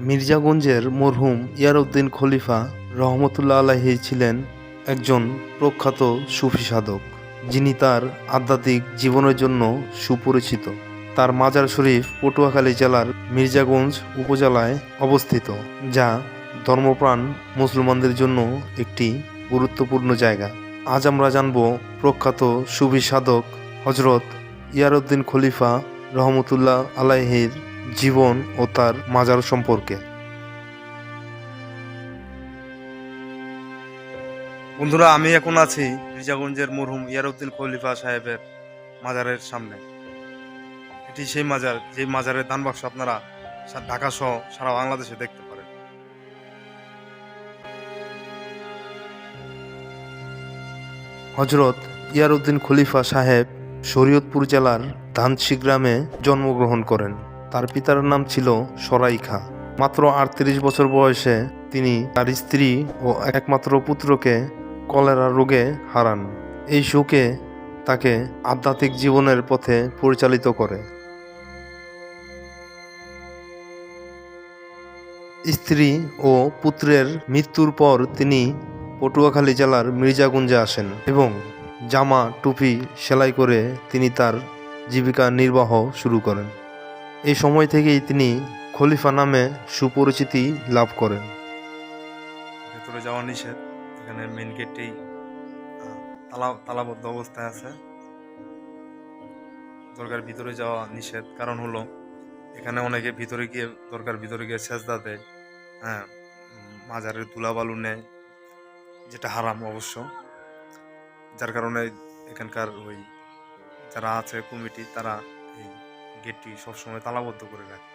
মির্জাগঞ্জের মরহুম ইয়ারউদ্দিন খলিফা রহমতুল্লাহ আলাহি ছিলেন একজন প্রখ্যাত সুফি সাধক। যিনি তার আধ্যাত্মিক জীবনের জন্য সুপরিচিত। তার মাজার শরীফ পটুয়াখালী জেলার মির্জাগঞ্জ উপজেলায় অবস্থিত, যা ধর্মপ্রাণ মুসলমানদের জন্য একটি গুরুত্বপূর্ণ জায়গা। আজ আমরা জানব প্রখ্যাত সুফি সাধক হজরত ইয়ারউদ্দিন খলিফা রহমতুল্লাহ আলাইহির জীবন ও তার মাজার সম্পর্কে। বন্ধুরা, আমি এখন আছি মির্জাগঞ্জের মরহুম ইয়ারউদ্দিন খলিফা সাহেবের মাজারের সামনে। এটি সেই মাজার যে মাজারের দান বাক্স আপনারা ঢাকা সহ সারা বাংলাদেশে দেখতে পারেন। হজরত ইয়ারউদ্দিন খলিফা সাহেব শরীয়তপুর জেলার ধানসি গ্রামে জন্মগ্রহণ করেন। তার পিতার নাম ছিল সরাই খা মাত্র আটত্রিশ বছর বয়সে তিনি তার স্ত্রী ও একমাত্র পুত্রকে কলেরা রোগে হারান। এই শোকে তাকে আধ্যাত্মিক জীবনের পথে পরিচালিত করে। স্ত্রী ও পুত্রের মৃত্যুর পর তিনি পটুয়াখালী জেলার মির্জাগুঞ্জে আসেন এবং জামা, টুপি সেলাই করে তিনি তার জীবিকা নির্বাহ শুরু করেন। এই সময় থেকেই তিনি খলিফা নামে সুপরিচিতি লাভ করেন। ভেতরে যাওয়া নিষেধ। এখানে মেন গেটটি তালা, তালাবদ্ধ অবস্থায় আছে। দরকার ভিতরে যাওয়া নিষেধ। কারণ হলো, এখানে অনেকে ভিতরে গিয়ে দরকার ভিতরে গিয়ে সেজদা দেয়। হ্যাঁ মাজারের তুলাবালু নেয়, যেটা হারাম অবশ্য। যার কারণে এখানকার ওই যারা আছে কমিটি তারা এই গেটটি সবসময় তালাবদ্ধ করে রাখে।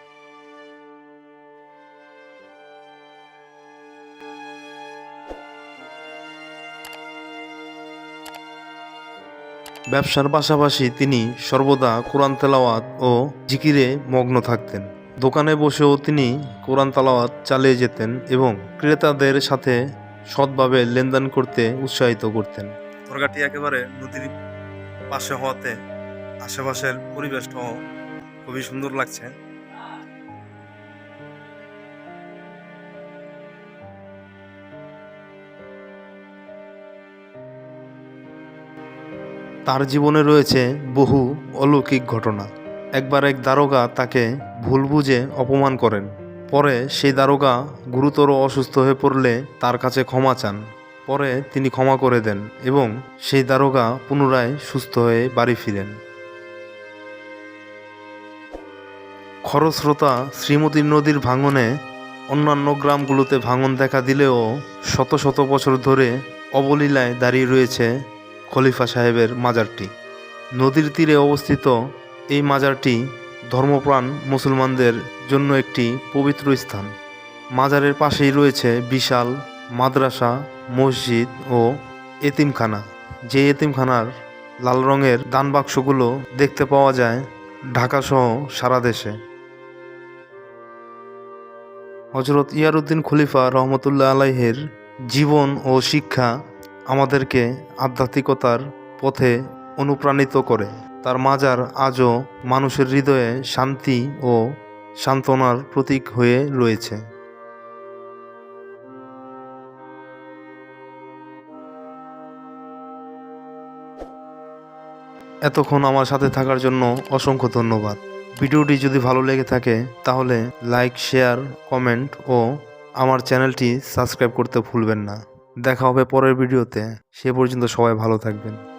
ব্যবসার পাশাপাশি তিনি সর্বদা কোরআন তেলাওয়াত ও জিকিরে মগ্ন থাকতেন। দোকানে বসেও তিনি কোরআন তালাওয়াত চালিয়ে যেতেন এবং ক্রেতাদের সাথে সৎভাবে লেনদেন করতে উৎসাহিত করতেন। তরকাটি একেবারে নদীর পাশে হওয়াতে আশেপাশের পরিবেশটাও খুবই সুন্দর লাগছে। তার জীবনে রয়েছে বহু অলৌকিক ঘটনা। একবার এক দারোগা তাকে ভুল বুঝে অপমান করেন। পরে সেই দারোগা গুরুতর অসুস্থ হয়ে পড়লে তার কাছে ক্ষমা চান। পরে তিনি ক্ষমা করে দেন এবং সেই দারোগা পুনরায় সুস্থ হয়ে বাড়ি ফিরেন। খরস্রোতা শ্রীমতী নদীর ভাঙনে অন্যান্য গ্রামগুলোতে ভাঙন দেখা দিলেও শত শত বছর ধরে অবলীলায় দাঁড়িয়ে রয়েছে খলিফা সাহেবের মাজারটি। নদীর তীরে অবস্থিত এই মাজারটি ধর্মপ্রাণ মুসলমানদের জন্য একটি পবিত্র স্থান। মাজারের পাশেই রয়েছে বিশাল মাদ্রাসা মসজিদ ও এতিমখানা। যে এতিমখানার লাল রঙের দান বাক্সগুলো দেখতে পাওয়া যায় ঢাকাসহ সারা দেশে। হজরত ইয়ারউদ্দিন খলিফা রহমতুল্লাহ আলাইহের জীবন ও শিক্ষা আমাদেরকে আধ্যাত্মিকতার পথে অনুপ্রাণিত করে। তার মাজার আজও মানুষের হৃদয়ে শান্তি ও সান্ত্বনার প্রতীক হয়ে রয়েছে। এতক্ষণ আমার সাথে থাকার জন্য অসংখ্য ধন্যবাদ। ভিডিওটি যদি ভালো লেগে থাকে, তাহলে লাইক, শেয়ার, কমেন্ট ও আমার চ্যানেলটি সাবস্ক্রাইব করতে ভুলবেন না। দেখা হবে পরের ভিডিওতে। সে পর্যন্ত সবাই ভালো থাকবেন।